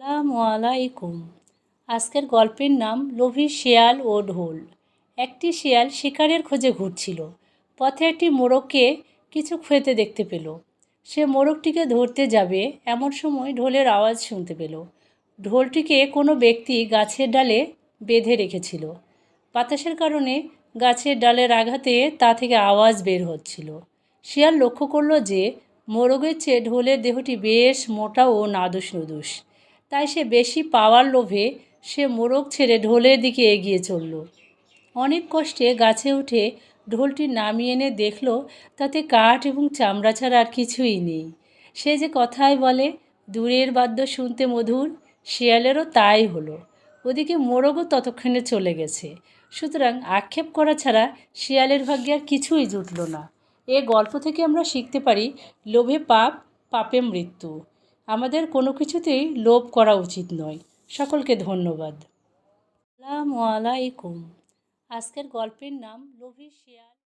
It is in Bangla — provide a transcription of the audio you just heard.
আসসালামু আলাইকুম। আজকের গল্পের নাম লোভী শেয়াল ও ঢোল। একটি শেয়াল শিকারের খোঁজে ঘুরছিল। পথে একটি মোরগকে কিছু খেতে দেখতে পেল। সে মোরগটিকে ধরতে যাবে এমন সময় ঢোলের আওয়াজ শুনতে পেল। ঢোলটিকে কোনো ব্যক্তি গাছের ডালে বেঁধে রেখেছিল। বাতাসের কারণে গাছের ডালের আঘাতে তা থেকে আওয়াজ বের হচ্ছিল। শিয়াল লক্ষ্য করল যে মোরগের চেয়ে ঢোলের দেহটি বেশ মোটা ও নাদুস নুদুস তাই সে বেশি পাওয়ার লোভে সে মোরগ ছেড়ে ঢোলের দিকে এগিয়ে চলল। অনেক কষ্টে গাছে উঠে ঢোলটি নামিয়ে এনে দেখল, তাতে কাঠ এবং চামড়া ছাড়া আর কিছুই নেই। সে যে কথায় বলে, দূরের বাদ্য শুনতে মধুর, শিয়ালেরও তাই হলো। ওদিকে মোরগও ততক্ষণে চলে গেছে। সুতরাং আক্ষেপ করা ছাড়া শিয়ালের ভাগ্যে আর কিছুই জুটল না। এ গল্প থেকে আমরা শিখতে পারি, লোভে পাপ, পাপে মৃত্যু। আমাদের কোনো কিছুতেই লোভ করা উচিত নয়। সকলকে ধন্যবাদ। আসসালামু আলাইকুম। আজকের গল্পের নাম লোভী শিয়াল।